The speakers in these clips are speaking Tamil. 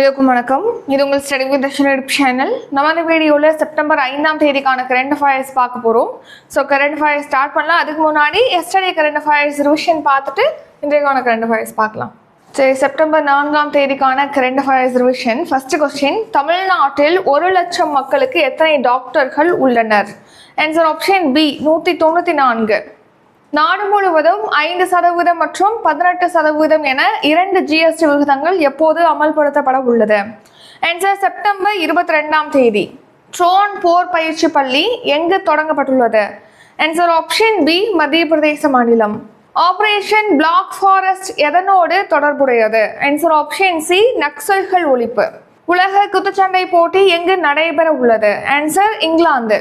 இதுக்கும் வணக்கம். இது உங்கள் ஸ்டடி வித் தர்ஷன் சேனல். நம்ம அந்த வீடியோவில் செப்டம்பர் ஐந்தாம் தேதிக்கான கரண்ட் அஃபயர்ஸ் பார்க்க போகிறோம் ஸோ கரண்ட் அஃபயர்ஸ் ஸ்டார்ட் பண்ணலாம். அதுக்கு முன்னாடி எஸ்டர்டே கரண்ட் அஃபயர்ஸ் ரிவிஷன் பார்த்துட்டு இன்றைக்கான கரண்ட் அஃபயர்ஸ் பார்க்கலாம். சரி செப்டம்பர் நான்காம் தேதிக்கான current affairs revision first question தமிழ்நாட்டில் ஒரு லட்சம் மக்களுக்கு எத்தனை டாக்டர்கள் உள்ளனர்? ஆன்சர் ஆப்ஷன் பி நூற்றி தொண்ணூற்றி நான்கு. நாடு முழுவதும் ஐந்து சதவீதம் மற்றும் பதினெட்டு சதவீதம் என இரண்டு ஜிஎஸ்டி விகிதங்கள் எப்போது அமல்படுத்தப்பட உள்ளது? என்ற செப்டம்பர் இருபத்தி ரெண்டாம் தேதி ட்ரோன் போர் பயிற்சி பள்ளி எங்கு தொடங்கப்பட்டுள்ளது? என்சர் ஆப்ஷன் பி மத்திய பிரதேச மாநிலம். ஆபரேஷன் பிளாக் ஃபாரஸ்ட் எதனோடு தொடர்புடையது? என்சர் ஆப்ஷன் சி நக்சல்கள் ஒழிப்பு. உலக குத்துச்சண்டை போட்டி எங்கு நடைபெற உள்ளது? ஆன்சர் இங்கிலாந்து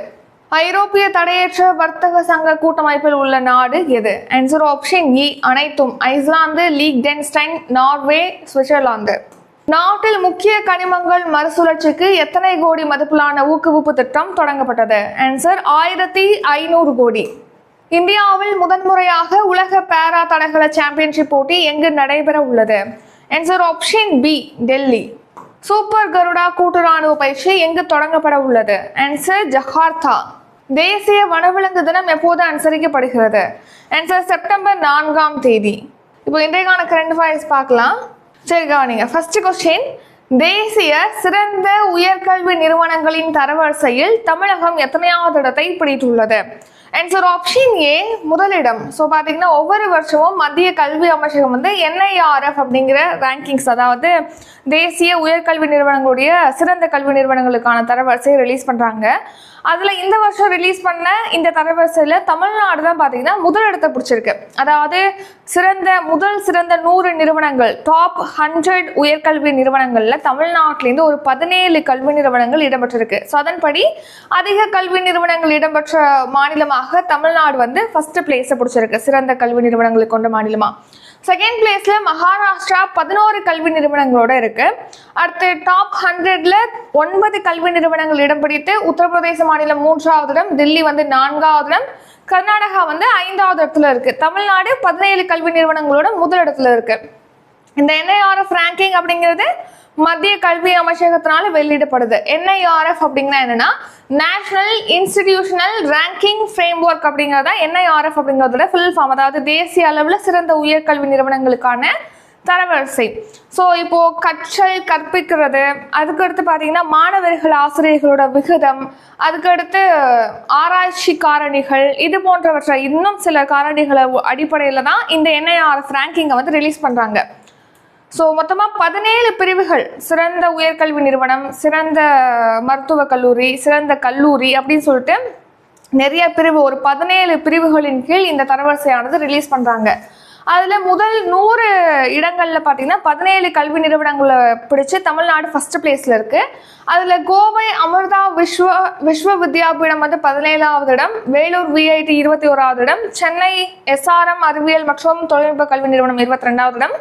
ஐரோப்பிய தடையற்ற வர்த்தக சங்க கூட்டமைப்பில் உள்ள நாடு எது? ஆன்சர் ஆப்ஷன் இ அனைத்தும். Iceland Liechtenstein Norway Switzerland நாட்டில் முக்கிய கனிமங்கள் மறுசுழற்சிக்கு எத்தனை கோடி மதிப்பிலான ஊக்குவிப்பு திட்டம் தொடங்கப்பட்டது? ஆன்சர் ஆயிரத்தி ஐநூறு கோடி. இந்தியாவில் முதன்முறையாக உலக பேரா தடகள சாம்பியன்ஷிப் போட்டி எங்கு நடைபெற உள்ளது answer option B Delhi. Super Garuda கூட்டு ராணுவ பயிற்சி எங்கு தொடங்கப்பட உள்ளது? Answer Jakarta. தேசிய வனவிலங்கு தினம் எப்போது அனுசரிக்கப்படுகிறது? ஆன்சர் செப்டம்பர் நான்காம் தேதி. இப்போ இன்றைக்கான கரண்ட் அஃபேர்ஸ் பார்க்கலாம். சரி கவனிங்க. ஃபர்ஸ்ட் கொஸ்டின் தேசிய சிறந்த உயர்கல்வி நிறுவனங்களின் தரவரிசையில் தமிழகம் எத்தனையாவது இடத்தை பிடித்துள்ளது? அண்ட் சார் ஆப்ஷன் ஏ முதலிடம். ஸோ பார்த்தீங்கன்னா ஒவ்வொரு வருஷமும் மத்திய கல்வி அமைச்சகம் வந்து என்ஐஆர்எஃப் அப்படிங்கிற ரேங்கிங்ஸ் அதாவது தேசிய உயர்கல்வி நிறுவனங்களுடைய சிறந்த கல்வி நிறுவனங்களுக்கான தரவரிசையை ரிலீஸ் பண்ணுறாங்க அதில் இந்த வருஷம் ரிலீஸ் பண்ண இந்த தரவரிசையில் தமிழ்நாடு தான் பார்த்தீங்கன்னா முதல் இடத்தை பிடிச்சிருக்கு. அதாவது சிறந்த முதல் சிறந்த நூறு நிறுவனங்கள் டாப் ஹண்ட்ரட் உயர்கல்வி நிறுவனங்களில் தமிழ்நாட்டிலேருந்து ஒரு பதினேழு கல்வி நிறுவனங்கள் இடம்பெற்றிருக்கு. ஸோ அதன்படி அதிக கல்வி நிறுவனங்கள் இடம்பெற்ற மாநிலமாக தமிழ்நாடு வந்து ஃபஸ்ட்டு பிளேஸை பிடிச்சிருக்கு. சிறந்த கல்வி நிறுவனங்களை கொண்ட மாநிலமாக செகண்ட் பிளேஸில் மகாராஷ்டிரா பதினோரு கல்வி நிறுவனங்களோட இருக்குது அடுத்து டாப் ஹண்ட்ரட்ல ஒன்பது கல்வி நிறுவனங்கள் இடம் பிடித்து உத்தரப்பிரதேச மாநிலம் மூன்றாவது இடம் தில்லி வந்து நான்காவது இடம் கர்நாடகா வந்து ஐந்தாவது இடத்துல இருக்குது தமிழ்நாடு பதினேழு கல்வி நிறுவனங்களோட முதல் இடத்துல இருக்குது இந்த என்ஐஆர்எஃப் ரேங்கிங் அப்படிங்கிறது மத்திய கல்வி அமைச்சகத்தினால வெளியிடப்படுது. என்ஐஆர்எஃப் அப்படிங்கன்னா என்னன்னா national institutional ranking framework அப்படிங்கிறத என்ஐஆர்எஃப் அப்படிங்கிறதோட ஃபுல் ஃபார்ம் அதாவது தேசிய அளவில் சிறந்த உயர்கல்வி நிறுவனங்களுக்கான தரவரிசை. ஸோ இப்போ கற்றல் கற்பிக்கிறது அதுக்கடுத்து பார்த்தீங்கன்னா மாணவர்கள் ஆசிரியர்களோட விகிதம் அதுக்கடுத்து ஆராய்ச்சி காரணிகள் இது போன்றவற்றை இன்னும் சில காரணிகளை அடிப்படையில் தான் இந்த என்ஐஆர்எஃப் ரேங்கிங்கை வந்து ரிலீஸ் பண்ணுறாங்க ஸோ மொத்தமாக பதினேழு பிரிவுகள். சிறந்த உயர்கல்வி நிறுவனம் சிறந்த மருத்துவக் கல்லூரி சிறந்த கல்லூரி அப்படின்னு சொல்லிட்டு நிறைய பிரிவு ஒரு பதினேழு பிரிவுகளின் கீழ் இந்த தரவரிசையானது ரிலீஸ் பண்ணுறாங்க அதில் முதல் நூறு இடங்களில் பார்த்தீங்கன்னா பதினேழு கல்வி நிறுவனங்களை பிடிச்சி தமிழ்நாடு ஃபஸ்ட்டு பிளேஸில் இருக்குது அதில் கோவை அமிர்தா விஸ்வ விஸ்வ வித்யாபீடம் வந்து பதினேழாவது இடம் வேலூர் விஐடி இருபத்தி ஓராவது இடம் சென்னை எஸ்ஆர்எம் அறிவியல் மற்றும் தொழில்நுட்ப கல்வி நிறுவனம் இருபத்தி ரெண்டாவது இடம்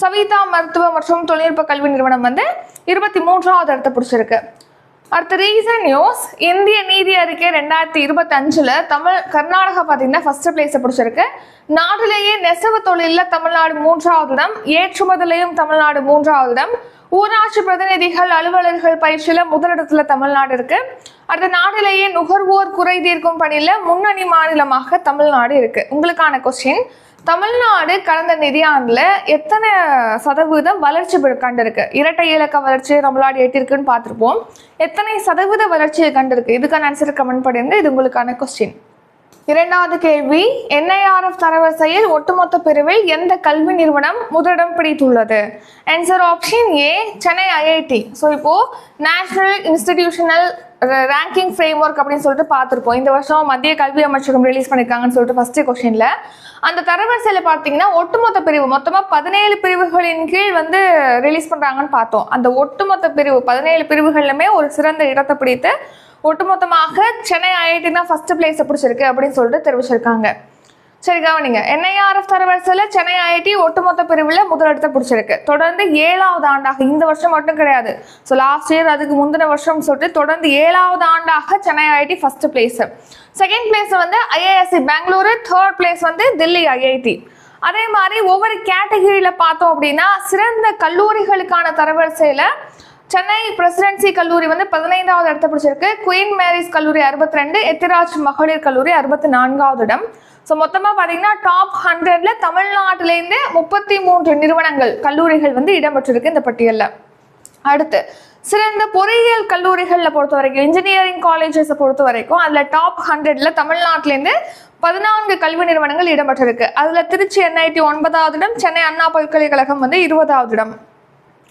சவிதா மருத்துவ மற்றும் தொழில்நுட்ப கல்வி நிறுவனம் வந்து இருபத்தி மூன்றாவது இடத்தை பிடிச்சிருக்கு. அடுத்த ரீசன் நியூஸ் இந்திய நீதி அறிக்கை ரெண்டாயிரத்தி இருபத்தஞ்சில் தமிழ் கர்நாடகா பார்த்தீங்கன்னா ஃபர்ஸ்ட் பிளேஸை பிடிச்சிருக்கு. நாட்டிலேயே நெசவு தொழிலில் தமிழ்நாடு மூன்றாவது இடம் ஏற்றுமதியிலையும் தமிழ்நாடு மூன்றாவது இடம். ஊராட்சி பிரதிநிதிகள் அலுவலர்கள் பயிற்சியில் முதலிடத்துல தமிழ்நாடு இருக்கு. அடுத்த நாட்டிலேயே நுகர்வோர் குறை தீர்க்கும் பணியில் முன்னணி மாநிலமாக தமிழ்நாடு இருக்கு. உங்களுக்கான கொஸ்டின் தமிழ்நாடு கடந்த நிதியாண்டுல எத்தனை சதவீதம் வளர்ச்சி கண்டிருக்கு? இரட்டை இலக்க வளர்ச்சி நம்மளாடு எட்டிருக்குன்னு பார்த்துருப்போம். எத்தனை சதவீத வளர்ச்சியை கண்டிருக்கு? இதுக்கான ஆன்சர் கமெண்ட் பண்ணிருங்க. இது உங்களுக்கான கொஸ்டின் இரண்டாவது கேள்வி என்ஐஆர்எஃப் தரவரிசையில் ஒட்டுமொத்த பிரிவில் எந்த கல்வி நிறுவனம் முதலிடம் பிடித்துள்ளது? Answer option A Chennai IIT so இப்போ national institutional ranking framework அப்படின்னு சொல்லிட்டு பார்த்துருப்போம் இந்த வருஷம் மத்திய கல்வி அமைச்சகம் ரிலீஸ் பண்ணியிருக்காங்கன்னு சொல்லிட்டு ஃபர்ஸ்ட் கொஸ்டின்ல அந்த தரவரிசையில் பார்த்தீங்கன்னா ஒட்டுமொத்த பிரிவு மொத்தமாக பதினேழு பிரிவுகளின் கீழ் வந்து ரிலீஸ் பண்ணுறாங்கன்னு பார்த்தோம். அந்த ஒட்டுமொத்த பிரிவு பதினேழு பிரிவுகளிலுமே ஒரு சிறந்த இடத்தை பிடித்து ஒட்டுமொத்தமாக சென்னை ஐஐடி தான் ஃபர்ஸ்ட் பிளேஸை பிடிச்சிருக்கு அப்படின்னு சொல்லிட்டு தெரிவிச்சிருக்காங்க. சரி கவனிங்க. என்ஐஆர்எஃப் தரவரிசையில் சென்னை ஐஐடி ஒட்டுமொத்த பிரிவில் முதலிடத்தை பிடிச்சிருக்கு. தொடர்ந்து ஏழாவது ஆண்டாக இந்த வருஷம் மட்டும் கிடையாது. ஸோ லாஸ்ட் இயர் அதுக்கு முந்தின வருஷம் சொல்லிட்டு தொடர்ந்து ஏழாவது ஆண்டாக Chennai IIT first place second place வந்து ஐஏஎஸ்சி பெங்களூரு தேர்ட் பிளேஸ் வந்து தில்லி ஐஐடி. அதே மாதிரி ஒவ்வொரு கேட்டகரியில் பார்த்தோம் அப்படின்னா சிறந்த கல்லூரிகளுக்கான தரவரிசையில் சென்னை பிரசிடென்சி கல்லூரி வந்து பதினைந்தாவது இடத்த பிடிச்சிருக்கு. குயின் மேரிஸ் கல்லூரி அறுபத்தி ரெண்டு எத்திராஜ் மகளிர் கல்லூரி அறுபத்தி நான்காவது இடம். ஸோ மொத்தமாக பார்த்தீங்கன்னா டாப் ஹண்ட்ரட்ல தமிழ்நாட்டிலேருந்து முப்பத்தி மூன்று நிறுவனங்கள் கல்லூரிகள் வந்து இடம்பெற்றிருக்கு இந்த பட்டியலில். அடுத்து சிறந்த பொறியியல் கல்லூரிகளில் பொறுத்த வரைக்கும் இன்ஜினியரிங் காலேஜஸை பொறுத்த வரைக்கும் அதில் டாப் ஹண்ட்ரட்ல தமிழ்நாட்டிலேருந்து பதினான்கு கல்வி நிறுவனங்கள் இடம்பெற்றிருக்கு. அதில் திருச்சி என்ஐடி ஒன்பதாவது இடம் சென்னை அண்ணா பல்கலைக்கழகம் வந்து இருபதாவது இடம்.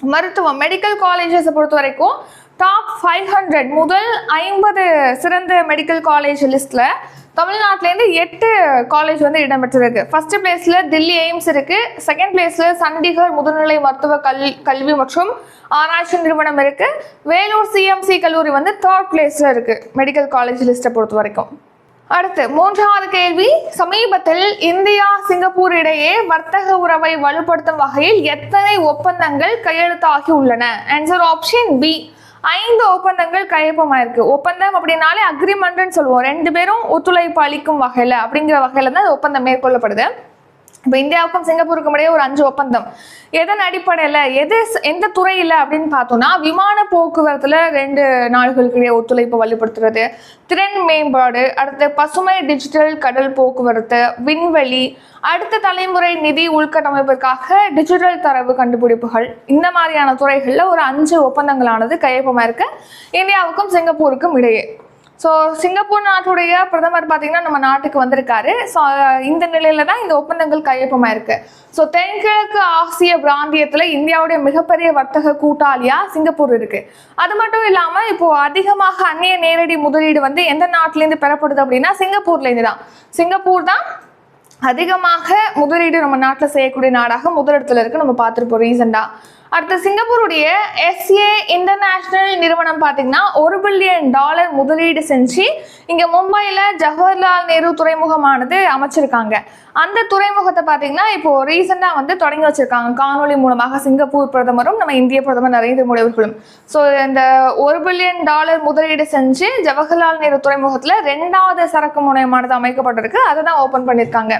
மருத்துவம் மெடிக்கல் காலேஜஸை பொறுத்த வரைக்கும் டாப் ஃபைவ் ஹண்ட்ரட் முதல் ஐம்பது சிறந்த மெடிக்கல் காலேஜ் லிஸ்ட்டில் தமிழ்நாட்டிலேருந்து எட்டு காலேஜ் வந்து இடம்பெற்றிருக்கு. ஃபர்ஸ்ட் பிளேஸில் தில்லி எய்ம்ஸ் இருக்கு. செகண்ட் பிளேஸில் சண்டிகர் முதுநிலை மருத்துவ கல் கல்வி மற்றும் ஆராய்ச்சி நிறுவனம் இருக்கு. வேலூர் சிஎம்சி கல்லூரி வந்து தேர்ட் பிளேஸில் இருக்கு. மெடிக்கல் காலேஜ் லிஸ்ட்டை பொறுத்த வரைக்கும். அடுத்து மூன்றாவது கேள்வி. சமீபத்தில் இந்தியா சிங்கப்பூர் இடையே வர்த்தக உறவை வலுப்படுத்தும் வகையில் எத்தனை ஒப்பந்தங்கள் கையெழுத்தாகி உள்ளன? ஆன்சர் ஆப்ஷன் பி ஐந்து ஒப்பந்தங்கள் கையொப்பமாயிருக்கு ஒப்பந்தம் அப்படின்னாலே அக்ரிமெண்ட்னு சொல்லுவோம். ரெண்டு பேரும் ஒத்துழைப்பு அளிக்கும் வகையில் அப்படிங்கிற வகையில் தான் ஒப்பந்தம் மேற்கொள்ளப்படுது. இப்போ இந்தியாவுக்கும் சிங்கப்பூருக்கும் இடையே ஒரு அஞ்சு ஒப்பந்தம். எதன் அடிப்படையில் எது எந்த துறையில் அப்படின்னு பார்த்தோம்னா விமான போக்குவரத்தில் ரெண்டு நாடுகளுக்கு இடையே ஒத்துழைப்பு வலுப்படுத்துறது திறன் மேம்பாடு அடுத்து பசுமை டிஜிட்டல் கடல் போக்குவரத்து விண்வெளி அடுத்த தலைமுறை நிதி உள்கட்டமைப்பிற்காக டிஜிட்டல் தரவு கண்டுபிடிப்புகள். இந்த மாதிரியான துறைகளில் ஒரு அஞ்சு ஒப்பந்தங்களானது கையொப்பமாக இருக்கு. இந்தியாவுக்கும் சிங்கப்பூருக்கும் இடையே. ஸோ சிங்கப்பூர் நாட்டுடைய பிரதமர் பார்த்தீங்கன்னா நம்ம நாட்டுக்கு வந்திருக்காரு. ஸோ இந்த நிலையில தான் இந்த ஒப்பந்தங்கள் கையொப்பமாயிருக்கு. ஸோ தென்கிழக்கு ஆசிய பிராந்தியத்தில் இந்தியாவுடைய மிகப்பெரிய வர்த்தக கூட்டாளியாக சிங்கப்பூர் இருக்கு. அது மட்டும் இல்லாமல் இப்போ அதிகமாக அந்நிய நேரடி முதலீடு வந்து எந்த நாட்டிலேருந்து பெறப்படுது அப்படின்னா சிங்கப்பூர்லேருந்து தான் சிங்கப்பூர் தான் அதிகமாக முதலீடு நம்ம நாட்டில் செய்யக்கூடிய நாடாக முதலிடத்துல இருக்கு. நம்ம பார்த்துருப்போம் ரீசெண்டாக அடுத்து சிங்கப்பூருடைய எஸ்ஏ இன்டர்நேஷ்னல் நிறுவனம் பார்த்தீங்கன்னா ஒரு பில்லியன் டாலர் முதலீடு செஞ்சு இங்கே மும்பையில் ஜவஹர்லால் நேரு துறைமுகமானது அமைச்சிருக்காங்க. அந்த துறைமுகத்தை பார்த்தீங்கன்னா இப்போ ரீசெண்டாக வந்து தொடங்கி வச்சிருக்காங்க. காணொலி மூலமாக சிங்கப்பூர் பிரதமரும் நம்ம இந்திய பிரதமர் நரேந்திர மோடி அவர்களும். ஸோ இந்த ஒரு பில்லியன் டாலர் முதலீடு செஞ்சு ஜவஹர்லால் நேரு துறைமுகத்தில் ரெண்டாவது சரக்கு முனையமானது அமைக்கப்பட்டிருக்கு. அதை தான் ஓப்பன் பண்ணியிருக்காங்க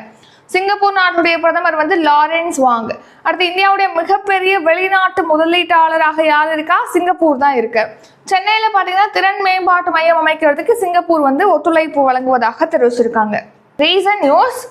சிங்கப்பூர் நாட்டுடைய பிரதமர் வந்து லாரன்ஸ் வாங். அடுத்து இந்தியாவுடைய மிகப்பெரிய வெளிநாட்டு முதலீட்டாளராக யார் இருக்கா? சிங்கப்பூர் தான் இருக்கு. சென்னையில் பார்த்தீங்கன்னா திறன் மேம்பாட்டு மையம் அமைக்கிறதுக்கு சிங்கப்பூர் வந்து ஒத்துழைப்பு வழங்குவதாக தெரிவிச்சிருக்காங்க. ரீசன் நியூஸ்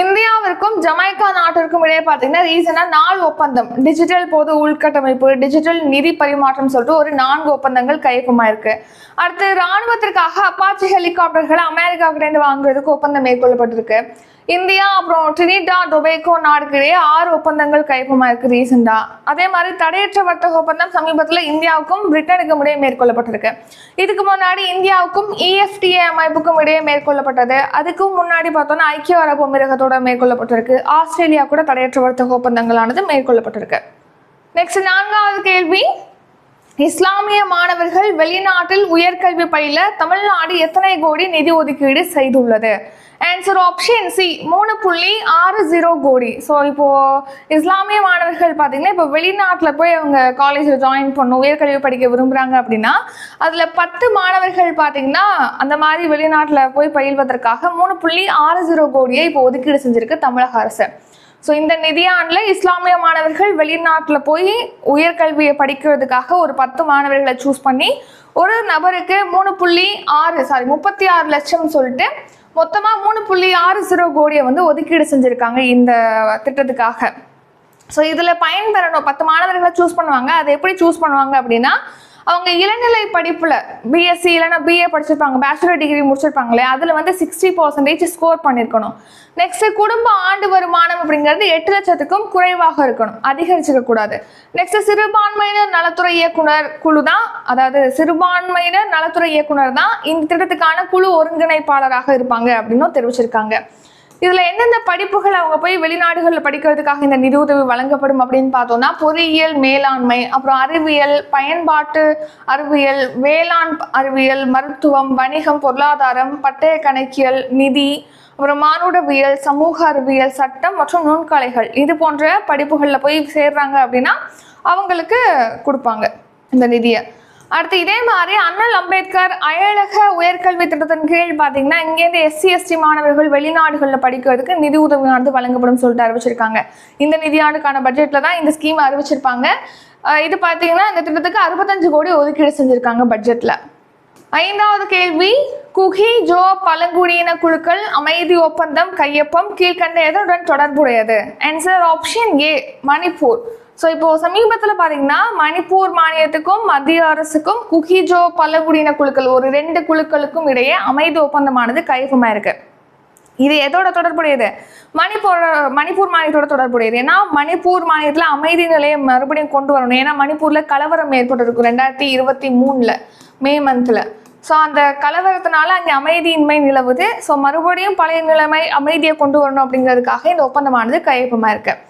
இந்தியாவிற்கும் ஜமைக்கா நாட்டிற்கும் இடையே பார்த்தீங்கன்னா ரீசனாக நாலு ஒப்பந்தம். டிஜிட்டல் பொது உள்கட்டமைப்பு டிஜிட்டல் நிதி பரிமாற்றம் சொல்லிட்டு ஒரு நான்கு ஒப்பந்தங்கள் கையொப்பமாயிருக்கு. அடுத்து ராணுவத்திற்காக அப்பாச்சி ஹெலிகாப்டர்களை அமெரிக்காவிலேருந்து வாங்குறதுக்கு ஒப்பந்தம் மேற்கொள்ளப்பட்டிருக்கு. இந்தியா அப்புறம் ட்ரினிடா டொபேக்கோ நாடுக்கிடையே ஆறு ஒப்பந்தங்கள் கையொப்பமாயிருக்கு ரீசெண்டா. அதே மாதிரி தடையற்ற வர்த்தக ஒப்பந்தம் சமீபத்தில் இந்தியாவுக்கும் பிரிட்டனுக்கும் இடையே மேற்கொள்ளப்பட்டிருக்கு. இதுக்கு முன்னாடி இந்தியாவுக்கும் இஎஃப்டிஏ அமைப்புக்கும் இடையே மேற்கொள்ளப்பட்டது. அதுக்கும் முன்னாடி பார்த்தோம்னா ஐக்கிய அரபு அமீரகத்தோட மேற்கொள்ளப்பட்டிருக்கு. ஆஸ்திரேலியா கூட தடையற்ற வர்த்தக ஒப்பந்தங்களானது மேற்கொள்ளப்பட்டிருக்கு. நெக்ஸ்ட் நான்காவது கேள்வி. இஸ்லாமிய மாணவர்கள் வெளிநாட்டில் உயர்கல்வி பயில தமிழ்நாடு எத்தனை கோடி நிதி ஒதுக்கீடு செய்துள்ளது? ஆன்சர் ஆப்ஷன் சி மூணு புள்ளி ஆறு ஜீரோ கோடி. ஸோ இப்போ இஸ்லாமிய மாணவர்கள் பார்த்தீங்கன்னா இப்போ வெளிநாட்டில் போய் அவங்க காலேஜில் ஜாயின் பண்ணும் உயர்கல்வி படிக்க விரும்புகிறாங்க அப்படின்னா அதில் பத்து மாணவர்கள் பார்த்தீங்கன்னா அந்த மாதிரி வெளிநாட்டில் போய் பயில்வதற்காக மூணு புள்ளி ஆறு ஜீரோ கோடியை இப்போ ஒதுக்கீடு செஞ்சிருக்கு தமிழக அரசு. ஸோ இந்த நிதியாண்டில் இஸ்லாமிய மாணவர்கள் வெளிநாட்டில் போய் உயர்கல்வியை படிக்கிறதுக்காக ஒரு பத்து மாணவர்களை சூஸ் பண்ணி ஒரு நபருக்கு மூணு புள்ளி ஆறு சாரி முப்பத்தி ஆறு லட்சம் சொல்லிட்டு மொத்தமாக மூணு புள்ளி ஆறு ஜீரோ கோடியை வந்து ஒதுக்கீடு செஞ்சுருக்காங்க இந்த திட்டத்துக்காக. ஸோ இதில் பயன்பெறணும் பத்து மாணவர்களை சூஸ் பண்ணுவாங்க. அதை எப்படி சூஸ் பண்ணுவாங்க அப்படின்னா அவங்க இளநிலை படிப்பில் பிஎஸ்சி இல்லைன்னா பிஏ படிச்சிருப்பாங்க. பேச்சுலர் டிகிரி முடிச்சிருப்பாங்களே அதில் வந்து சிக்ஸ்டி பர்சன்டேஜ் ஸ்கோர் பண்ணிருக்கணும். நெக்ஸ்ட் குடும்ப ஆண்டு வருமானம் அப்படிங்கிறது எட்டு லட்சத்துக்கும் குறைவாக இருக்கணும். அதிகரிச்சிக்க கூடாது. நெக்ஸ்ட் சிறுபான்மையினர் நலத்துறை இயக்குனர் குழு தான் அதாவது சிறுபான்மையினர் நலத்துறை இயக்குனர் தான் இந்த திட்டத்துக்கான குழு ஒருங்கிணைப்பாளராக இருப்பாங்க அப்படின்னும் தெரிவிச்சிருக்காங்க. இதில் எந்தெந்த படிப்புகள் அவங்க போய் வெளிநாடுகளில் படிக்கிறதுக்காக இந்த நிதியுதவி வழங்கப்படும் அப்படின்னு பார்த்தோம்னா பொறியியல் மேலாண்மை அப்புறம் அறிவியல் பயன்பாட்டு அறிவியல் வேளாண் அறிவியல் மருத்துவம் வணிகம் பொருளாதாரம் பட்டய கணக்கியல் நிதி அப்புறம் மானுடவியல் சமூக அறிவியல் சட்டம் மற்றும் நுண்கலைகள். இது போன்ற படிப்புகளில் போய் சேர்றாங்க அப்படின்னா அவங்களுக்கு கொடுப்பாங்க இந்த நிதியை. அடுத்து இதே மாதிரி அண்ணல் அம்பேத்கர் அயலக உயர்கல்வி திட்டத்தின் கீழ் பார்த்தீங்கன்னா இங்கேருந்து எஸ்சி எஸ்டி மாணவர்கள் வெளிநாடுகளில் படிக்கிறதுக்கு நிதி உதவியானது வழங்கப்படும் சொல்லிட்டு அறிவிச்சிருக்காங்க. இந்த நிதியாண்டுக்கான பட்ஜெட்டில் தான் இந்த ஸ்கீம் அறிவிச்சிருப்பாங்க. இது பார்த்தீங்கன்னா இந்த திட்டத்துக்கு அறுபத்தஞ்சு கோடி ஒதுக்கீடு செஞ்சுருக்காங்க பட்ஜெட்டில் ஐந்தாவது கேள்வி குகி ஜோ பழங்குடியின குழுக்கள் அமைதி ஒப்பந்தம் கையொப்பம் கீழ்கண்ட எதனுடன் தொடர்புடையது? Answer option A Manipur. So இப்போ சமீபத்தில் பார்த்தீங்கன்னா மணிப்பூர் மாநிலத்துக்கும் மத்திய அரசுக்கும் குகிஜோ பழங்குடியின குழுக்கள் ஒரு ரெண்டு குழுக்களுக்கும் இடையே அமைதி ஒப்பந்தமானது கையொப்பமாக இருக்கு இது எதோட தொடர்புடையது? மணிப்பூர் மணிப்பூர் மாநிலத்தோட தொடர்புடையது. ஏன்னா மணிப்பூர் மாநிலத்தில் அமைதி நிலையை மறுபடியும் கொண்டு வரணும். ஏன்னா மணிப்பூரில் கலவரம் ஏற்பட்டிருக்கும் ரெண்டாயிரத்தி இருபத்தி மூணில் மே மந்தில் ஸோ அந்த கலவரத்தினால அங்கே அமைதியின்மை நிலவுது. ஸோ மறுபடியும் பழைய நிலைமை அமைதியை கொண்டு வரணும் அப்படிங்கிறதுக்காக இந்த ஒப்பந்தமானது கையொப்பமாக இருக்குது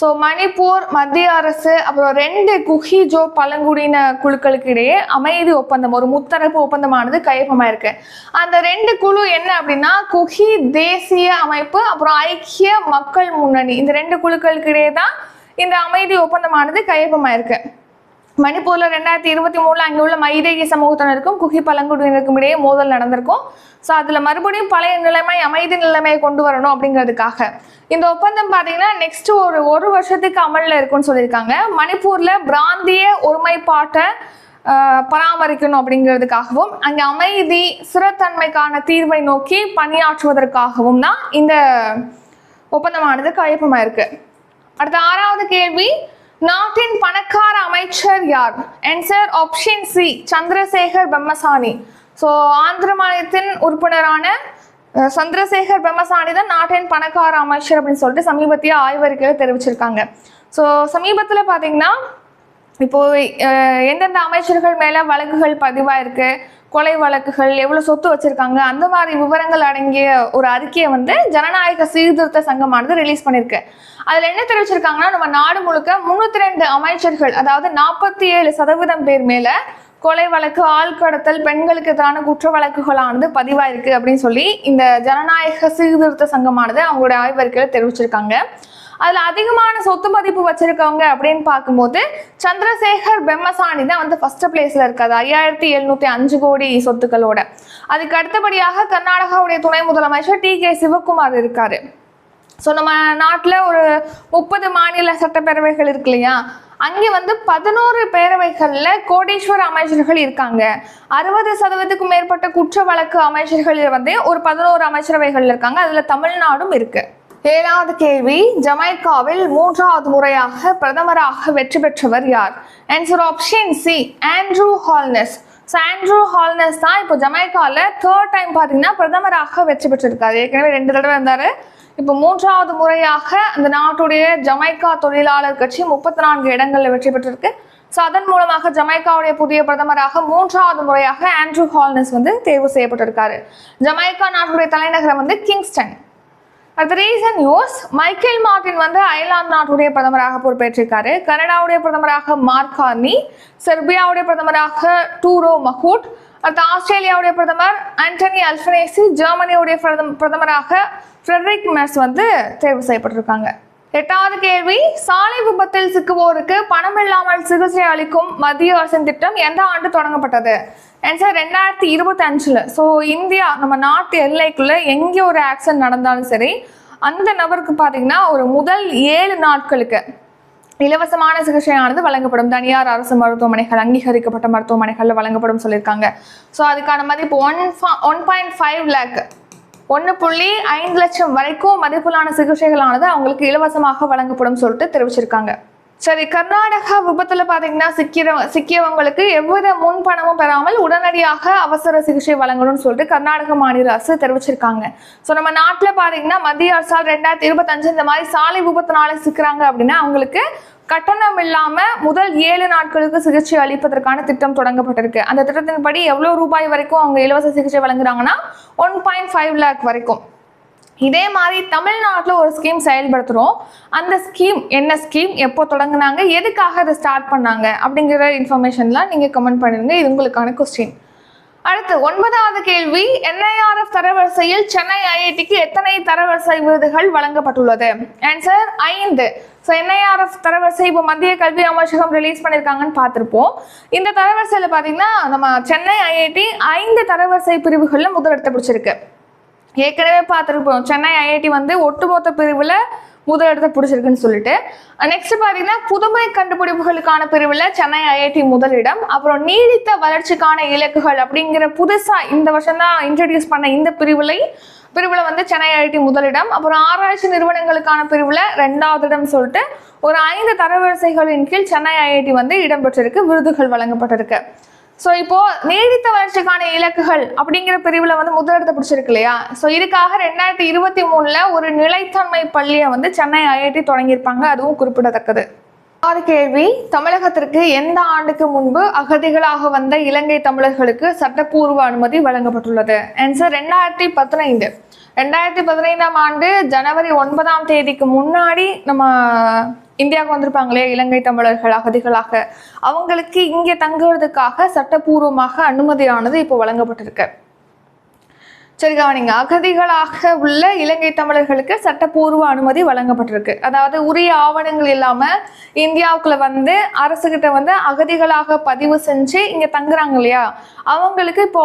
ஸோ மணிப்பூர் மத்திய அரசு அப்புறம் ரெண்டு குஹி ஜோ பழங்குடியின குழுக்களுக்கு இடையே அமைதி ஒப்பந்தம் ஒரு முத்தரப்பு ஒப்பந்தமானது கையொப்பமாயிருக்கு. அந்த ரெண்டு குழு என்ன அப்படின்னா குஹி தேசிய அமைப்பு அப்புறம் ஐக்கிய மக்கள் முன்னணி. இந்த ரெண்டு குழுக்களுக்கு இடையே தான் இந்த அமைதி ஒப்பந்தமானது கையொப்பமாயிருக்கு. மணிப்பூர்ல ரெண்டாயிரத்தி இருபத்தி மூணுல அங்கே உள்ள மைதேகி சமூகத்தினருக்கும் குகி பழங்குடியினருக்கும் இடையே மோதல் நடந்திருக்கும். ஸோ அதுல மறுபடியும் பழைய நிலைமை அமைதி நிலைமையை கொண்டு வரணும் அப்படிங்கிறதுக்காக. இந்த ஒப்பந்தம் பார்த்தீங்கன்னா நெக்ஸ்ட் ஒரு ஒரு வருஷத்துக்கு அமலில் இருக்கும்னு சொல்லியிருக்காங்க. மணிப்பூர்ல பிராந்திய ஒருமைப்பாட்டை பராமரிக்கணும் அப்படிங்கிறதுக்காகவும் அங்கே அமைதி சிறத்தன்மைக்கான தீர்வை நோக்கி பணியாற்றுவதற்காகவும் தான் இந்த ஒப்பந்தமானது கையப்பமாக இருக்கு அடுத்த ஆறாவது கேள்வி நாட்டின் பணக்கார அமைச்சர் யார்? Answer option C Chandrasekhar Pemmasani so Andhra மாநிலத்தின் உறுப்பினரான சந்திரசேகர் பெம்மசானி தான் நாட்டின் பணக்கார அமைச்சர் அப்படின்னு சொல்லிட்டு சமீபத்திய ஆய்வறிக்கையில் தெரிவிச்சிருக்காங்க. ஸோ சமீபத்தில் பார்த்தீங்கன்னா இப்போ எந்தெந்த அமைச்சர்கள் மேலே வழக்குகள் பதிவாயிருக்கு? கொலை வழக்குகள் எவ்வளவு சொத்து வச்சிருக்காங்க அந்த மாதிரி விவரங்கள் அடங்கிய ஒரு அறிக்கையை வந்து ஜனநாயக சீர்திருத்த சங்கமானது ரிலீஸ் பண்ணிருக்கு. அதுல என்ன தெரிவிச்சிருக்காங்கன்னா நம்ம நாடு முழுக்க முன்னூத்தி ரெண்டு அமைச்சர்கள் அதாவது நாற்பத்தி ஏழு சதவீதம் பேர் மேல கொலை வழக்கு ஆள்கடத்தல் பெண்களுக்கு எதிரான குற்ற வழக்குகளானது பதிவாயிருக்கு அப்படின்னு சொல்லி இந்த ஜனநாயக சீர்திருத்த சங்கமானது அவங்களுடைய ஆய்வறிக்கையில தெரிவிச்சிருக்காங்க. அதுல அதிகமான சொத்து மதிப்பு வச்சிருக்கவங்க அப்படின்னு பார்க்கும்போது சந்திரசேகர் பெம்மசாணி தான் வந்து ஃபர்ஸ்ட் பிளேஸ்ல இருக்காது ஐயாயிரத்தி எழுநூத்தி அஞ்சு கோடி சொத்துக்களோட. அதுக்கு அடுத்தபடியாக கர்நாடகாவுடைய துணை முதலமைச்சர் டி கே சிவகுமார் இருக்காரு. ஸோ நம்ம நாட்டில் ஒரு முப்பது மாநில சட்டப்பேரவைகள் இருக்கு இல்லையா? அங்கே வந்து பதினோரு பேரவைகளில் கோடீஸ்வர அமைச்சர்கள் இருக்காங்க. அறுபது சதவீதத்துக்கும் மேற்பட்ட குற்ற வழக்கு அமைச்சர்கள் வந்து ஒரு பதினோரு அமைச்சரவைகள் இருக்காங்க. அதில் தமிழ்நாடும் இருக்குது ஏழாவது கேள்வி ஜமைக்காவில் மூன்றாவது முறையாக பிரதமராக வெற்றி பெற்றவர் யார்? Answer option C Andrew Holness so Andrew Holness தான் இப்போ ஜமைக்காவில் தேர்ட் டைம் பார்த்தீங்கன்னா பிரதமராக வெற்றி பெற்றிருக்காரு. ஏற்கனவே ரெண்டு தடவை இருந்தார் இப்போ மூன்றாவது முறையாக அந்த நாட்டுடைய ஜமைக்கா தொழிலாளர் கட்சி முப்பத்தி நான்கு இடங்களில் வெற்றி பெற்றிருக்கு. ஸோ அதன் மூலமாக ஜமைக்காவுடைய புதிய பிரதமராக மூன்றாவது முறையாக ஆண்ட்ரூ ஹால்னஸ் வந்து தேர்வு செய்யப்பட்டிருக்காரு. ஜமைக்கா நாட்டுடைய தலைநகரம் வந்து கிங்ஸ்டன் அடுத்த ரீசன் நியூஸ் மைக்கேல் மார்டின் வந்து அயர்லாந்து நாட்டுடைய பிரதமராக பொறுப்பேற்றிருக்காரு. கனடாவுடைய பிரதமராக மார்க் கார்னி செர்பியாவுடைய பிரதமராக டூரோ மஹூட் அடுத்து ஆஸ்திரேலியாவுடைய பிரதமர் ஆண்டனி அல்ஃபனேசி ஜெர்மனியுடைய பிரதம பிரதமராக ஃப்ரெட்ரிக் மெர்ஸ் வந்து தேர்வு செய்யப்பட்டிருக்காங்க. எட்டாவது கேள்வி சாலை விபத்தில் சிக்குவோருக்கு பணம் இல்லாமல் சிகிச்சை அளிக்கும் மத்திய அரசின் திட்டம் எந்த ஆண்டு தொடங்கப்பட்டது? ஆன்சர் ரெண்டாயிரத்தி இருபத்தி அஞ்சுல ஸோ இந்தியா நம்ம நாட்டு எல்லைக்குள்ள எங்கே ஒரு ஆக்சிடென்ட் நடந்தாலும் சரி அந்த நபருக்கு பார்த்தீங்கன்னா ஒரு முதல் ஏழு நாட்களுக்கு இலவசமான சிகிச்சையானது வழங்கப்படும். தனியார் அரசு மருத்துவமனைகள் அங்கீகரிக்கப்பட்ட மருத்துவமனைகளில் வழங்கப்படும் சொல்லியிருக்காங்க. ஸோ அதுக்கான மதிப்பு one one point five lakh ஒன்று புள்ளி ஐந்து லட்சம் வரைக்கும் மதிப்பிலான சிகிச்சைகளானது அவங்களுக்கு இலவசமாக வழங்கப்படும் சொல்லிட்டு தெரிவிச்சிருக்காங்க. சரி கர்நாடகா விபத்துல பாத்தீங்கன்னா சிக்கிற சிக்கியவங்களுக்கு எவ்வித முன் பணமும் பெறாமல் உடனடியாக அவசர சிகிச்சை வழங்கணும்னு சொல்லிட்டு கர்நாடக மாநில அரசு தெரிவிச்சிருக்காங்க. ஸோ நம்ம நாட்டில் பாத்தீங்கன்னா மத்திய அரசால் ரெண்டாயிரத்தி இருபத்தஞ்சு இந்த மாதிரி சாலை விபத்துனால சிக்கிறாங்க அப்படின்னா அவங்களுக்கு கட்டணம் இல்லாம முதல் ஏழு நாட்களுக்கு சிகிச்சை அளிப்பதற்கான திட்டம் தொடங்கப்பட்டிருக்கு. அந்த திட்டத்தின்படி எவ்வளவு ரூபாய் வரைக்கும் அவங்க இலவச சிகிச்சை வழங்குறாங்கன்னா ஒன் பாயிண்ட் ஃபைவ் லேக் வரைக்கும். இதே மாதிரி தமிழ்நாட்டில் ஒரு ஸ்கீம் செயல்படுத்துகிறோம் அந்த ஸ்கீம் என்ன ஸ்கீம் எப்போ தொடங்கினாங்க? எதுக்காக அதை ஸ்டார்ட் பண்ணாங்க? அப்படிங்கிற இன்ஃபர்மேஷன்லாம் நீங்கள் கமெண்ட் பண்ணிடுங்க இது உங்களுக்கான கொஸ்டின் அடுத்து ஒன்பதாவது கேள்வி. என்ஐஆர்எஃப் தரவரிசையில் சென்னை ஐஐடிக்கு எத்தனை தரவரிசை விருதுகள் வழங்கப்பட்டுள்ளது? ஆன்சர் ஐந்து. ஸோ என்ஐஆர்எஃப் தரவரிசை இப்போ மத்திய கல்வி அமைச்சகம் ரிலீஸ் பண்ணியிருக்காங்கன்னு பார்த்துருப்போம். இந்த தரவரிசையில் பார்த்தீங்கன்னா நம்ம சென்னை ஐஐடி ஐந்து தரவரிசை பிரிவுகளில் முதலிடத்தை பிடிச்சிருக்கு. ஏற்கனவே பார்த்துருப்போம். சென்னை ஐஐடி வந்து ஒட்டுமொத்த பிரிவில் முதலிடத்தை பிடிச்சிருக்குன்னு சொல்லிட்டு. நெக்ஸ்ட் பார்த்தீங்கன்னா புதுமை கண்டுபிடிப்புகளுக்கான பிரிவில் சென்னை ஐஐடி முதலிடம் அப்புறம் நீடித்த வளர்ச்சிக்கான இலக்குகள் அப்படிங்கிற புதுசாக இந்த வருஷம் தான் இன்ட்ரடியூஸ் பண்ண இந்த பிரிவில் பிரிவில் வந்து சென்னை ஐஐடி முதலிடம் அப்புறம் ஆராய்ச்சி நிறுவனங்களுக்கான பிரிவில் ரெண்டாவது இடம் சொல்லிட்டு ஒரு ஐந்து தரவரிசைகளின் கீழ் சென்னை ஐஐடி வந்து இடம்பெற்றிருக்கு விருதுகள் வழங்கப்பட்டிருக்கு. ஸோ இப்போ நீடித்த வளர்ச்சிக்கான இலக்குகள் அப்படிங்கிற பிரிவில் வந்து முதலிடத்தை பிடிச்சிருக்கு இல்லையா? ஸோ இதுக்காக ரெண்டாயிரத்தி இருபத்தி மூணில் ஒரு நிலைத்தன்மை பள்ளியை வந்து சென்னை ஐஐடி தொடங்கியிருப்பாங்க. அதுவும் குறிப்பிடத்தக்கது. ஆறு கேள்வி. தமிழகத்திற்கு எந்த ஆண்டுக்கு முன்பு அகதிகளாக வந்த இலங்கை தமிழர்களுக்கு சட்டப்பூர்வ அனுமதி வழங்கப்பட்டுள்ளது? ஆன்சர் ரெண்டாயிரத்தி பதினைந்து. ரெண்டாயிரத்தி பதினைந்தாம் ஆண்டு ஜனவரி ஒன்பதாம் தேதிக்கு முன்னாடி நம்ம இந்தியாவுக்கு வந்திருப்பாங்களே இலங்கை தமிழர்கள் அகதிகளாக. அவங்களுக்கு இங்கே தங்குவதற்காக சட்டப்பூர்வமாக அனுமதியானது இப்போ வழங்கப்பட்டிருக்கு. சரி கவனிங்க அகதிகளாக உள்ள இலங்கை தமிழர்களுக்கு சட்டப்பூர்வ அனுமதி வழங்கப்பட்டிருக்கு. அதாவது உரிய ஆவணங்கள் இல்லாம இந்தியாவுக்குள்ள வந்து அரசுகிட்ட வந்து அகதிகளாக பதிவு செஞ்சு இங்க தங்குறாங்க இல்லையா? அவங்களுக்கு இப்போ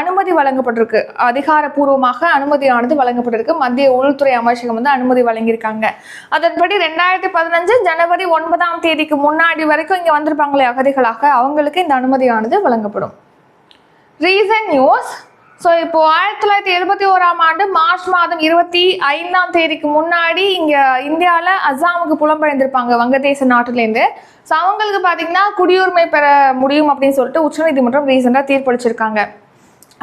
அனுமதி வழங்கப்பட்டிருக்கு. அதிகாரப்பூர்வமாக அனுமதியானது வழங்கப்பட்டிருக்கு. மத்திய உள்துறை அமைச்சகம் வந்து அனுமதி வழங்கியிருக்காங்க. அதன்படி ரெண்டாயிரத்தி பதினஞ்சு ஜனவரி ஒன்பதாம் தேதிக்கு முன்னாடி வரைக்கும் இங்க வந்திருப்பாங்களே அகதிகளாக அவங்களுக்கு இந்த அனுமதியானது வழங்கப்படும். ரீசன் நியூஸ் ஸோ இப்போ ஆயிரத்தி தொள்ளாயிரத்தி எழுபத்தி ஓராம் ஆண்டு மார்ச் மாதம் இருபத்தி ஐந்தாம் தேதிக்கு முன்னாடி இங்கே இந்தியாவில் அஸ்ஸாமுக்கு புலம்பெயர்ந்திருப்பாங்க வங்கதேச நாட்டிலேருந்து. ஸோ அவங்களுக்கு பார்த்தீங்கன்னா குடியுரிமை பெற முடியும் அப்படின்னு சொல்லிட்டு உச்சநீதிமன்றம் ரீசெண்டாக தீர்ப்பளிச்சிருக்காங்க.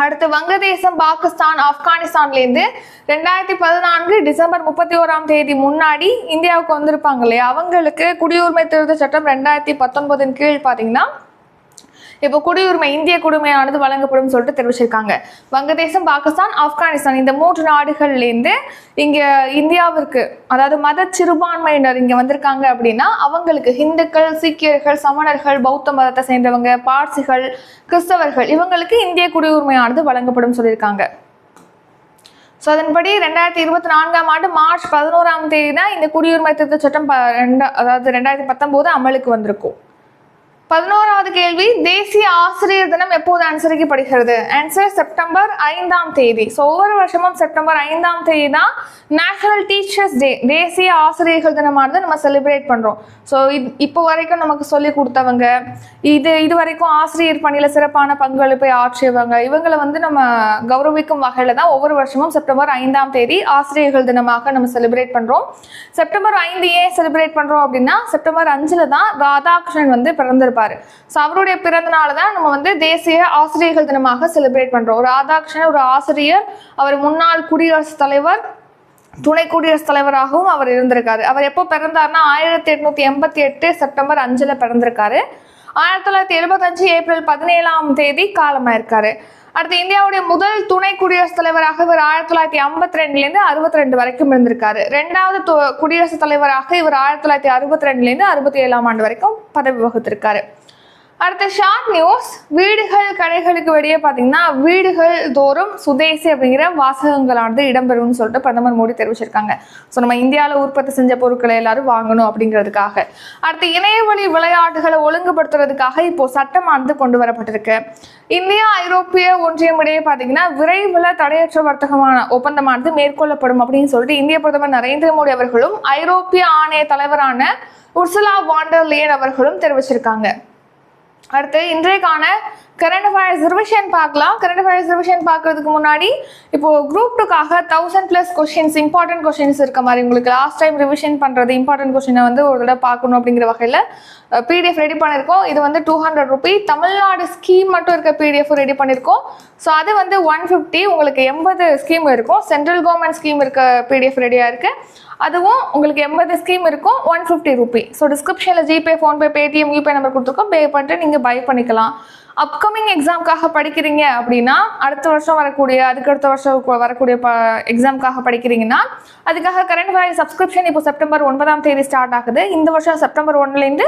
அடுத்து வங்கதேசம் பாகிஸ்தான் ஆப்கானிஸ்தான்லேருந்து ரெண்டாயிரத்தி பதினான்கு டிசம்பர் முப்பத்தி ஓராம் தேதி முன்னாடி இந்தியாவுக்கு வந்திருப்பாங்க இல்லையா? அவங்களுக்கு குடியுரிமை திருத்த சட்டம் ரெண்டாயிரத்தி பத்தொன்பதின் கீழ் பார்த்தீங்கன்னா இப்போ குடியுரிமை இந்திய குடிமையானது வழங்கப்படும் சொல்லிட்டு தெரிவிச்சிருக்காங்க. வங்கதேசம் பாகிஸ்தான் ஆப்கானிஸ்தான் இந்த மூன்று நாடுகள்லேருந்து இங்கே இந்தியாவிற்கு அதாவது மத சிறுபான்மையினர் இங்கே வந்திருக்காங்க அப்படின்னா அவங்களுக்கு ஹிந்துக்கள் சீக்கியர்கள் சமணர்கள் பௌத்த மதத்தை சேர்ந்தவங்க பார்சிகள் கிறிஸ்தவர்கள் இவங்களுக்கு இந்திய குடியுரிமையானது வழங்கப்படும் சொல்லியிருக்காங்க. ஸோ அதன்படி ரெண்டாயிரத்தி இருபத்தி நான்காம் ஆண்டு மார்ச் பதினோராம் தேதி தான் இந்த குடியுரிமை திருத்த சட்டம் ப- ரெண்டா அதாவது ரெண்டாயிரத்தி பத்தொம்போது அமலுக்கு வந்திருக்கும். பதினோராவது கேள்வி தேசிய ஆசிரியர் தினம் எப்போது அனுசரிக்கப்படுகிறது? ஆன்சர் செப்டம்பர் ஐந்தாம் தேதி. ஸோ ஒவ்வொரு வருஷமும் செப்டம்பர் ஐந்தாம் தேதி தான் நேஷனல் டீச்சர்ஸ் டே தேசிய ஆசிரியர்கள் தினமானது நம்ம செலிப்ரேட் பண்ணுறோம் ஸோ இது இப்போ வரைக்கும் நமக்கு சொல்லி கொடுத்தவங்க இது இது வரைக்கும் ஆசிரியர் பணியில் சிறப்பான பங்களிப்பை ஆற்றியவங்க இவங்களை வந்து நம்ம கௌரவிக்கும் வகையில் தான் ஒவ்வொரு வருஷமும் செப்டம்பர் ஐந்தாம் தேதி ஆசிரியர்கள் தினமாக நம்ம செலிப்ரேட் பண்ணுறோம் செப்டம்பர் ஐந்து ஏன் செலிப்ரேட் பண்ணுறோம் அப்படின்னா செப்டம்பர் அஞ்சில் தான் ராதாகிருஷ்ணன் வந்து பிறந்திருப்பாங்க இருப்பார் ஸோ அவருடைய பிறந்தநாள் தான் நம்ம வந்து தேசிய ஆசிரியர்கள் தினமாக செலிப்ரேட் பண்ணுறோம் ஒரு ராதாகிருஷ்ணன் ஒரு ஆசிரியர் அவர் முன்னாள் குடியரசுத் தலைவர் துணை குடியரசுத் தலைவராகவும் அவர் இருந்திருக்காரு. அவர் எப்போ பிறந்தார்னா ஆயிரத்தி எட்நூத்தி எண்பத்தி எட்டு செப்டம்பர் அஞ்சில் பிறந்திருக்காரு. ஆயிரத்தி தொள்ளாயிரத்தி எழுபத்தஞ்சு ஏப்ரல் பதினேழாம் தேதி காலமாயிருக்காரு. அடுத்து இந்தியாவுடைய முதல் துணை குடியரசுத் தலைவராக இவர் ஆயிரத்தி தொள்ளாயிரத்தி ஐம்பத்தி ரெண்டுலேருந்து அறுபத்தி ரெண்டு வரைக்கும் இருந்திருக்காரு. ரெண்டாவது குடியரசுத் தலைவராக இவர் ஆயிரத்தி தொள்ளாயிரத்தி அறுபத்தி ரெண்டுலேருந்து அறுபத்தி ஏழாம் ஆண்டு வரைக்கும் பதவி வகுத்திருக்காரு. அடுத்த ஷார்ட் நியூஸ் வீடுகள் கடைகளுக்கு வெளியே பார்த்தீங்கன்னா வீடுகள் தோறும் சுதேசி அப்படிங்கிற வாசகங்களானது இடம்பெறும்னு சொல்லிட்டு பிரதமர் மோடி தெரிவிச்சிருக்காங்க. ஸோ நம்ம இந்தியாவில் உற்பத்தி செஞ்ச பொருட்களை எல்லாரும் வாங்கணும் அப்படிங்கிறதுக்காக. அடுத்து இணையவழி விளையாட்டுகளை ஒழுங்குபடுத்துறதுக்காக இப்போ சட்டமானது கொண்டு வரப்பட்டிருக்கு. இந்தியா ஐரோப்பிய ஒன்றியம் இடையே பார்த்தீங்கன்னா விரைவில் தடையற்ற வர்த்தகமான ஒப்பந்தமானது மேற்கொள்ளப்படும் அப்படின்னு சொல்லிட்டு இந்திய பிரதமர் நரேந்திர மோடி அவர்களும் ஐரோப்பிய ஆணைய தலைவரான உர்சுலா வாண்டர்லியன் அவர்களும் தெரிவிச்சிருக்காங்க. அடுத்து இன்றைக்கான கரண்ட் அஃபேர்ஸ் ரிவிஷன் பார்க்கலாம். கரண்ட் அஃபேர்ஸ் ரிவிஷன் பார்க்கறதுக்கு முன்னாடி இப்போ group டூக்காக thousand plus questions important questions இருக்க மாதிரி உங்களுக்கு லாஸ்ட் டைம் ரிவிஷன் பண்ணுறது இம்பார்ட்டன்ட் கொஷினை வந்து ஒரு தடவை பார்க்கணும் அப்படிங்கிற வகையில் பிடிஎஃப் ரெடி பண்ணியிருக்கோம் இது வந்து two hundred rupee Tamil Nadu scheme மட்டும் இருக்க பிடிஎஃப் ரெடி பண்ணியிருக்கோம் ஸோ அது வந்து ஒன் ஃபிஃப்டி உங்களுக்கு எண்பது ஸ்கீம் இருக்கும். சென்ட்ரல் கவர்மெண்ட் ஸ்கீம் இருக்க பிடிஎஃப் ரெடியாக இருக்குது அதுவும் உங்களுக்கு எண்பது ஸ்கீம் இருக்கும் ஒன் ஃபிஃப்டி ருபி ஸோ டிஸ்கிரிப்ஷனில் ஜிபே ஃபோன்பே பேடிஎம் யூபே நம்பர் கொடுத்துருக்கோம். பே பண்ணிட்டு நீங்கள் பை பண்ணிக்கலாம். அப்கமிங் எக்ஸாம்க்காக படிக்கிறீங்க அப்படின்னா அடுத்த வருஷம் வரக்கூடிய அதுக்கடுத்த வருஷம் வரக்கூடிய ப எக்ஸாம்க்காக படிக்கிறீங்கன்னா அதுக்காக கரண்ட் ஃபயர் சப்ஸ்கிரிப்ஷன் இப்போ செப்டம்பர் ஒன்பதாம் தேதி ஸ்டார்ட் ஆகுது. இந்த வருஷம் செப்டம்பர் ஒன்லேருந்து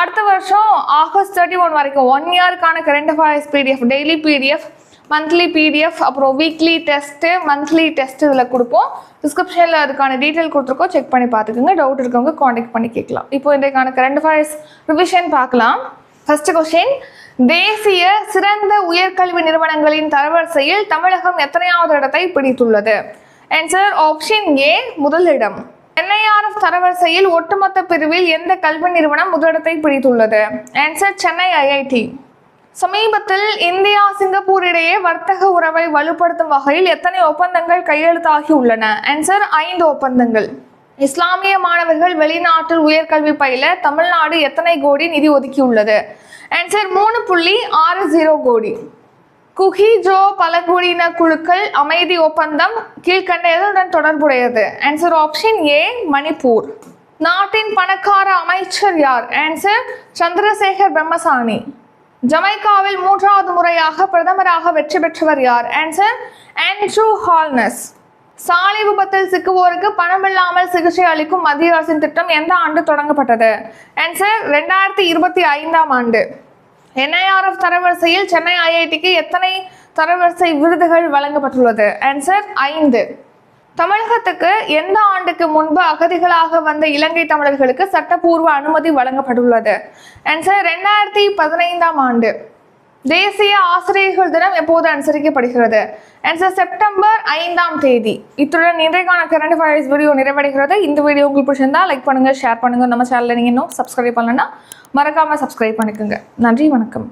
அடுத்த வருஷம் ஆகஸ்ட் தேர்ட்டி ஒன் வரைக்கும் one இயருக்கான current affairs PDF daily PDF monthly PDF அப்புறம் வீக்லி டெஸ்ட்டு மந்த்லி டெஸ்ட் இதில் கொடுப்போம். டிஸ்கிரிப்ஷனில் அதுக்கான டீட்டெயில் கொடுத்துருக்கோம். செக் பண்ணி பார்த்துக்கோங்க. டவுட் இருக்கவங்க காண்டாக்ட் பண்ணி கேட்கலாம். இப்போ இன்றைக்கான கரண்ட் அஃபேர்ஸ் ரிவிஷன் பார்க்கலாம். ஃபர்ஸ்ட் கொஸ்டின் தேசிய சிறந்த உயர்கல்வி நிறுவனங்களின் தரவரிசையில் தமிழகம் எத்தனையாவது இடத்தை பிடித்துள்ளது? ஆன்சர் ஆப்ஷன் ஏ முதலிடம். என்ஐஆர்எஃப் தரவரிசையில் ஒட்டுமொத்த பிரிவில் எந்த கல்வி நிறுவனம் முதலிடத்தை பிடித்துள்ளது? ஆன்சர் சென்னை ஐஐடி சமீபத்தில் இந்தியா சிங்கப்பூர் இடையே வர்த்தக உறவை வலுப்படுத்தும் வகையில் எத்தனை ஒப்பந்தங்கள் கையெழுத்தாகி உள்ளன? ஆன்சர் ஐந்து ஒப்பந்தங்கள். இஸ்லாமிய மாணவர்கள் வெளிநாட்டில் உயர்கல்வி பயில தமிழ்நாடு எத்தனை கோடி நிதி ஒதுக்கியுள்ளது? ஆன்சர் மூணு புள்ளி ஆறு ஜீரோ கோடி. குஹி ஜோ பழங்குடியின குழுக்கள் அமைதி ஒப்பந்தம் கீழ்கண்ட எதுடன் தொடர்புடையது. Answer option A Manipur. நாட்டின் பணக்கார அமைச்சர் யார்? ஆன்சர் சந்திரசேகர் பிரம்மசாணி ஜமைக்காவில் மூன்றாவது முறையாக பிரதமராக வெற்றி பெற்றவர் யார்? ஆன்சர் ஆண்ட்ரூ ஹால்னஸ் சாலை விபத்தில் சிக்குவோருக்கு பணமில்லாமல் சிகிச்சை அளிக்கும் மத்திய அரசின் திட்டம் எந்த ஆண்டு தொடங்கப்பட்டது? ஆன்சர் ரெண்டாயிரத்தி இருபத்தி ஐந்தாம் ஆண்டு. என்ஐஆர்எஃப் தரவரிசையில் சென்னை ஐஐடிக்கு எத்தனை தரவரிசை விருதுகள் வழங்கப்பட்டுள்ளது? ஆன்சர் ஐந்து. தமிழகத்துக்கு எந்த ஆண்டுக்கு முன்பு அகதிகளாக வந்த இலங்கை தமிழர்களுக்கு சட்டப்பூர்வ அனுமதி வழங்கப்பட்டுள்ளது? ஆன்சர் ரெண்டாயிரத்தி பதினைந்தாம் ஆண்டு. தேசிய ஆசிரியர்கள் தினம் எப்போது அனுசரிக்கப்படுகிறது? ஆன்சர் செப்டம்பர் ஐந்தாம் தேதி. இத்துடன் இன்றைக்கான கரண்ட் அஃபேர்ஸ் வீடியோ நிறைவடைகிறது. இந்த வீடியோ உங்களுக்கு பிடிச்சிருந்தா லைக் பண்ணுங்கள் ஷேர் பண்ணுங்கள் நம்ம சேனலில் நீங்கள் இன்னும் சப்ஸ்கிரைப் பண்ணலன்னா மறக்காமல் சப்ஸ்கிரைப் பண்ணிக்கோங்க. நன்றி வணக்கம்.